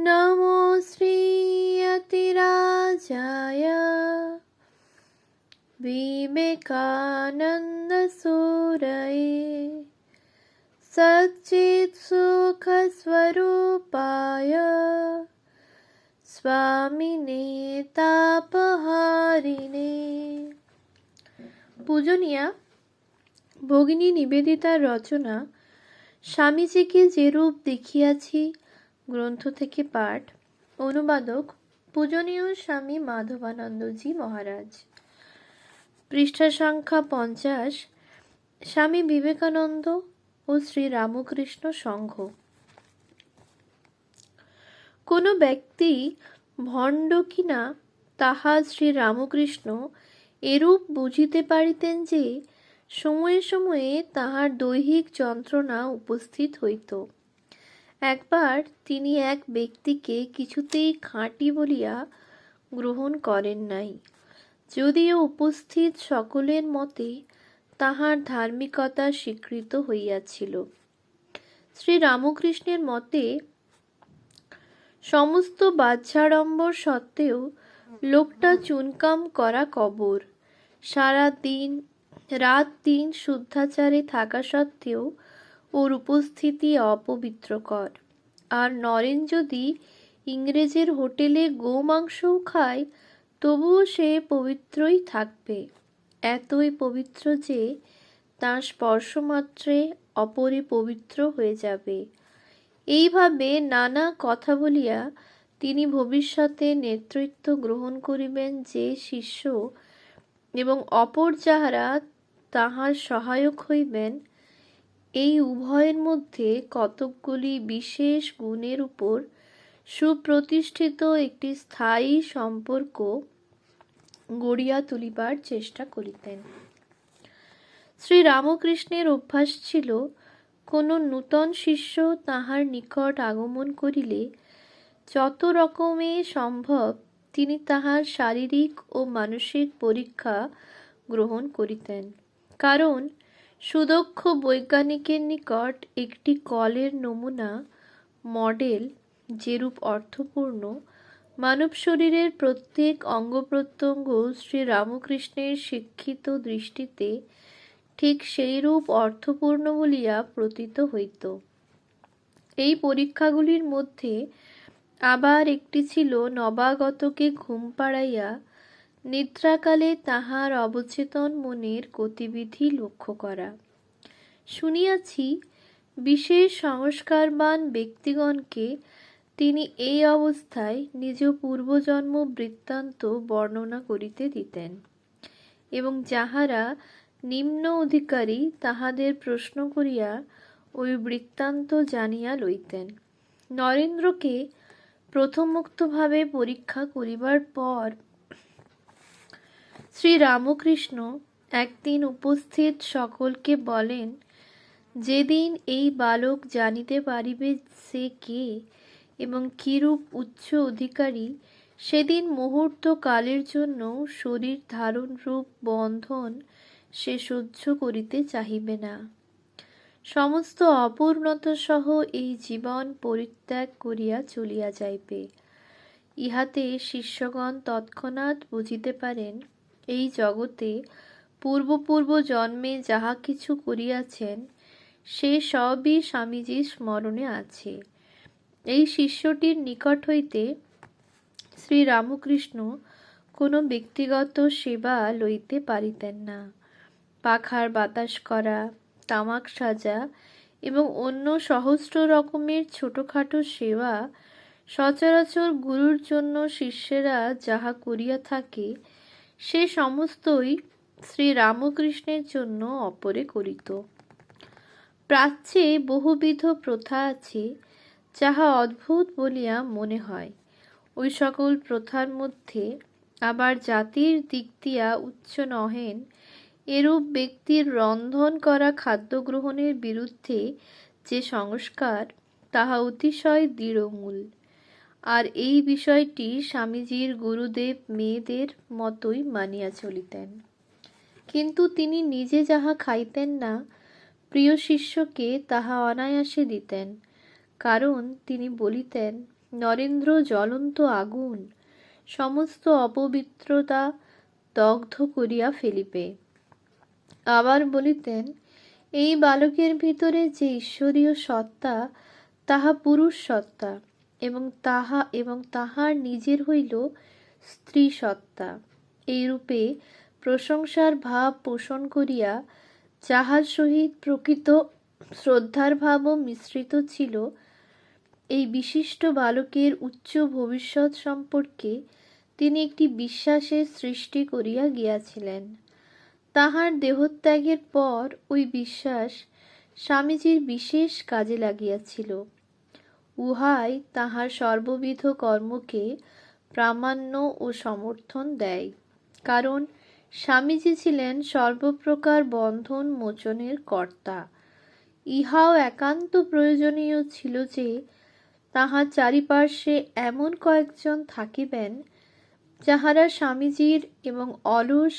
नमो श्रीयतिराजाय विवेकानन्दसूरये सच्चित्सुखस्वरूपाय স্বামিনে তাপহারিণে পূজনীয়া ভগিনী নিবেদিতার রচনা স্বামীজিকে যেরূপ দেখিয়াছি গ্রন্থ থেকে পাঠ। অনুবাদক পূজনীয় স্বামী মাধবানন্দজি মহারাজ। পৃষ্ঠা সংখ্যা পঞ্চাশ, স্বামী বিবেকানন্দ ও শ্রী রামকৃষ্ণ সংঘ। কোনো ব্যক্তি ভণ্ড কিনা তাহা শ্রী রামকৃষ্ণ এরূপ বুঝিতে পারিতেন যে, সময়ে সময়ে তাহার দৈহিক যন্ত্রণা উপস্থিত হইত। একবার তিনি এক ব্যক্তিকে কিছুতেই খাঁটি বলিয়া গ্রহণ করেন নাই। যদিও উপস্থিত সকলের মতে তাহার ধার্মিকতা স্বীকৃত হইয়াছিল। শ্রী রামকৃষ্ণের মতে সমস্ত বাচ্চাড়ম্বর সত্ত্বেও লোকটা চুনকাম করা কবর। সারা দিন, রাত দিন শুদ্ধাচারে থাকা সত্ত্বেও ওর উপস্থিতি অপবিত্রকর। আর নরেন যদি ইংরেজের হোটেলে গোমাংসও খায়, তবুও সে পবিত্রই থাকবে। এতই পবিত্র যে তাঁর স্পর্শমাত্রে অপরে পবিত্র হয়ে যাবে। এইভাবে নানা কথা বলিয়া তিনি ভবিষ্যতে নেতৃত্ব গ্রহণ করিবেন যে শিষ্য এবং অপর যাহারা তাহার সহায়ক হইবেন এই উভয়ের মধ্যে কতকগুলি বিশেষ গুণের উপর সুপ্রতিষ্ঠিত একটি স্থায়ী সম্পর্ক গড়িয়া তুলিবার চেষ্টা করিতেন। শ্রী রামকৃষ্ণের অভ্যাস ছিল, কোনো নূতন শিষ্য তাহার নিকট আগমন করিলে যত রকমে সম্ভব তিনি তাহার শারীরিক ও মানসিক পরীক্ষা গ্রহণ করিতেন। কারণ সুদক্ষ বৈজ্ঞানিকের নিকট একটি কলের নমুনা, মডেল যেরূপ অর্থপূর্ণ, মানব শরীরের প্রত্যেক অঙ্গ প্রত্যঙ্গ শ্রী রামকৃষ্ণের শিক্ষিত দৃষ্টিতে ঠিক সেইরূপ অর্থপূর্ণ বলিয়া প্রতীত হইত। এই পরীক্ষাগুলির মধ্যে আবার একটি ছিল নবাগতকে ঘুম পাড়াইয়া নিদ্রাকালে তাহার অবচেতন মনের গতিবিধি লক্ষ্য করা। শুনিয়াছি, বিশেষ সংস্কারবান ব্যক্তিগণকে তিনি এই অবস্থায় নিজ পূর্বজন্ম বৃত্তান্ত বর্ণনা করিতে দিতেন এবং যাহারা নিম্ন অধিকারী তাহাদের প্রশ্ন করিয়া ওই বৃত্তান্ত জানিয়া লইতেন। নরেন্দ্রকে প্রথমোক্তভাবে পরীক্ষা করিবার পর শ্রী রামকৃষ্ণ একদিন উপস্থিত সকলকে বলেন, যেদিন এই বালক জানিতে পারিবে সে কে এবং কিরূপ উচ্চ অধিকারী, সেদিন মুহূর্ত কালের জন্য শরীর ধারণ রূপ বন্ধন সে সহ্য করিতে চাহিবে না। সমস্ত অপূর্ণতা সহ এই জীবন পরিত্যাগ করিয়া চলিয়া যাইবে। ইহাতে শিষ্যগণ তৎক্ষণাৎ বুঝিতে পারেন এই জগতে পূর্বপূর্ব জন্মে যাহা কিছু করিয়াছেন, সে সবই স্বামীজির স্মরণে আছে। এই শিষ্যটির নিকট হইতে শ্রী রামকৃষ্ণ কোনো ব্যক্তিগত সেবা লইতে পারিতেন না। পাখার বাতাস করা, তামাক সাজা এবং অন্য সহস্র রকমের ছোটোখাটো সেবা সচরাচর গুরুর জন্য শিষ্যেরা যাহা করিয়া থাকে সে সমস্তই শ্রী রামকৃষ্ণের জন্য অপরে করিত। প্রাচ্যে বহুবিধ প্রথা আছে যাহা অদ্ভুত বলিয়া মনে হয়। ওই সকল প্রথার মধ্যে আবার জাতির দিক দিয়া উচ্চ নহেন, এরূপ ব্যক্তির রন্ধন করা খাদ্য গ্রহণের বিরুদ্ধে যে সংস্কার, তাহা অতিশয় দৃঢ়মূল। আর এই বিষয়টি স্বামীজির গুরুদেব মেয়েদের মতোই মানিয়া চলিতেন। কিন্তু তিনি নিজে যাহা খাইতেন না, প্রিয় শিষ্যকে তাহা অনায়াসে দিতেন। কারণ তিনি বলিতেন, নরেন্দ্র জ্বলন্ত আগুন, সমস্ত অপবিত্রতা দগ্ধ করিয়া ফেলিবে। আবার বলিতেন, এই বালকের ভিতরে যে ঈশ্বরীয় সত্তা, তাহা পুরুষ সত্তা। এবং তাহা, এবং তাহার নিজের হইল স্ত্রী সত্তা এইরূপে প্রশংসার ভাব পোষণ করিয়া যাহার সহিত প্রকৃত শ্রদ্ধার ভাবও মিশ্রিত ছিল, এই বিশিষ্ট বালকের উচ্চ ভবিষ্যৎ সম্পর্কে তিনি একটি বিশ্বাসের সৃষ্টি করিয়া গিয়াছিলেন। তাহার দেহত্যাগের পর ওই বিশ্বাস স্বামীজির বিশেষ কাজে লাগিয়াছিল। উহাই তাহার সর্ববিধ কর্মকে প্রামাণ্য ও সমর্থন দেয়। কারণ স্বামীজি ছিলেন সর্বপ্রকার বন্ধন মোচনের কর্তা। ইহাও একান্ত প্রয়োজনীয় ছিল যে তাহার চারিপার্শ্বে এমন কয়েকজন থাকিবেন যাহারা স্বামীজির এবং অলস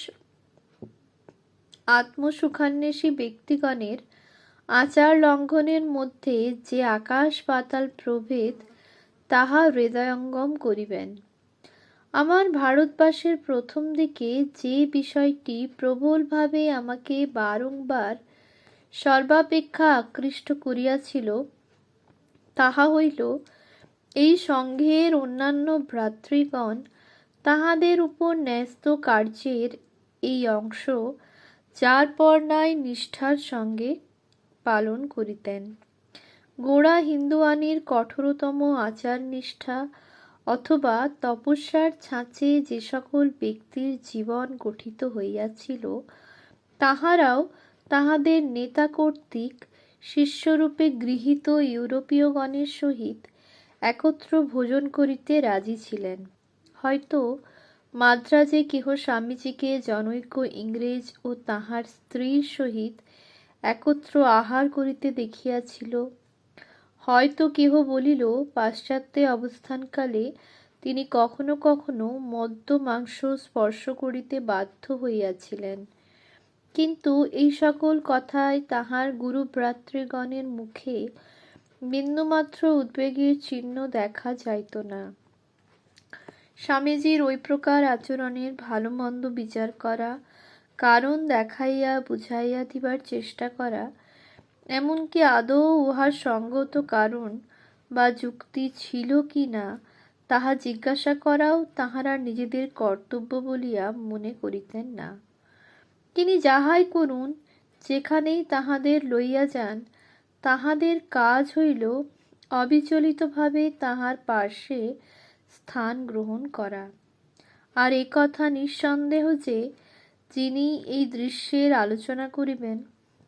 আত্মসুখান্বেষী ব্যক্তিগণের আচার লঙ্ঘনের মধ্যে যে আকাশ পাতাল প্রভেদ, তাহা হৃদয়ঙ্গম করিবেন। আমার ভারতবাসের প্রথম দিকে যে বিষয়টি প্রবলভাবে আমাকে বারংবার সর্বাপেক্ষা আকৃষ্ট করিয়াছিল, তাহা হইল, এই সংঘের অন্যান্য ভ্রাতৃগণ তাহাদের উপর ন্যস্ত কার্যের এই অংশ, যার পর নাই নিষ্ঠার সঙ্গে পালন করিতেন। গোড়া হিন্দুয়ানির কঠোরতম আচার নিষ্ঠা অথবা তপস্যার ছাঁচে যে সকল ব্যক্তির জীবন গঠিত হইয়াছিল, তাহারাও তাহাদের নেতা কর্তৃক শিষ্যরূপে গৃহীত ইউরোপীয়গণের সহিত একত্র ভোজন করিতে রাজি ছিলেন। হয়তো মাদ্রাজে কেহ স্বামীজিকে জনৈক ইংরেজ ও তাহার স্ত্রীর সহিত একত্র আহার করিতে দেখিয়াছিল। হয়তো কেহ বলিল, পাশ্চাত্যে অবস্থানকালে তিনি কখনো কখনো মদ্য মাংস স্পর্শ করিতে বাধ্য হইয়াছিলেন। কিন্তু এই সকল কথায় তাহার গুরু ভ্রাতৃগণের মুখে বিন্দুমাত্র উদ্বেগের চিহ্ন দেখা যাইত না। স্বামীজির ওই প্রকার আচরণের ভালো মন্দ বিচার করা কারণ দেখাইয়া বুঝাইয়া দিবার চেষ্টা করা, এমনকি আদৌ উহার সঙ্গত কারণ বা যুক্তি ছিল কি না, তাহা জিজ্ঞাসা করাও তাহারা নিজেদের কর্তব্য বলিয়া মনে করিতেন না। তিনি যাহাই করুন, যেখানেই তাহাদের লইয়া যান, তাহাদের কাজ হইল অবিচলিতভাবে তাহার পার্শ্বে স্থান গ্রহণ করা। আর কথা নিঃসন্দেহ যে যিনি এই দৃশ্যের আলোচনা করিবেন,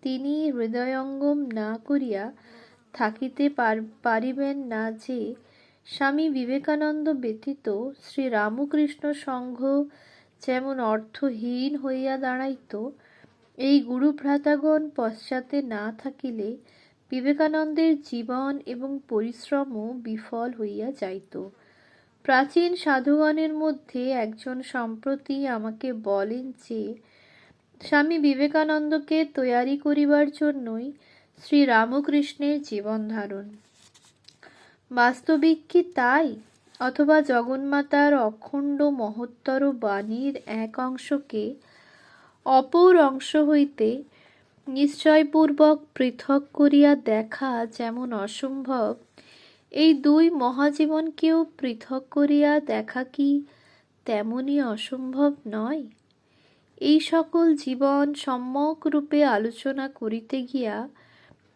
তিনি হৃদয়ঙ্গম না করিয়া থাকিতে পারিবেন না যে, স্বামী বিবেকানন্দ ব্যতীত শ্রী রামকৃষ্ণ সংঘ যেমন অর্থহীন হইয়া দাঁড়াইত, এই গুরুভ্রাতাগণ পশ্চাতে না থাকিলে বিবেকানন্দের জীবন এবং পরিশ্রমও বিফল হইয়া যাইত। প্রাচীন সাধুগণের মধ্যে একজন সম্প্রতি আমাকে বলেন যে, স্বামী বিবেকানন্দকে তৈয়ারি করিবার জন্যই শ্রী রামকৃষ্ণের জীবন ধারণ। বাস্তবিক কি তাই? অথবা জগন্মাতার অখণ্ড মহত্তর বাণীর এক অংশকে অপর অংশ হইতে নিশ্চয়পূর্বক পৃথক করিয়া দেখা যেমন অসম্ভব এই দুই মহাজীবনকেও পৃথক করিয়া দেখা কি তেমনই অসম্ভব নয়? এই সকল জীবন সম্যক রূপে আলোচনা করিতে গিয়া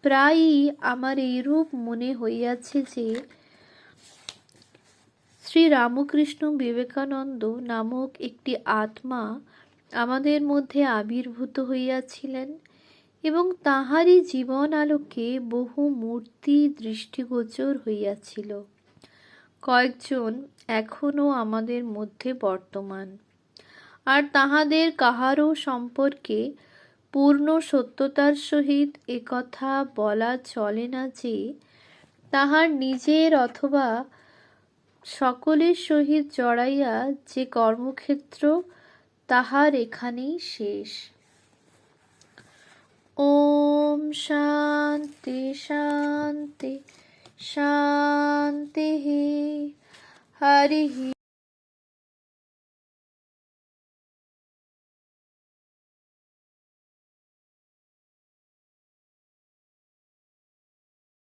প্রায়ই আমার এইরূপ মনে হইয়াছে যে শ্রী রামকৃষ্ণ বিবেকানন্দ নামক একটি আত্মা আমাদের মধ্যে আবির্ভূত হইয়াছিলেন। এবং তাহারই জীবন আলোকে বহু মূর্তি দৃষ্টিগোচর হইয়াছিল। কয়েকজন এখনও আমাদের মধ্যে বর্তমান। আর তাহাদের কাহারও সম্পর্কে পূর্ণ সত্যতার সহিত একথা বলা চলে না যে, তাহার নিজের অথবা সকলের সহিত জড়াইয়া যে কর্মক্ষেত্র তাহার এখানেই শেষ। शांति शांति शांति हरि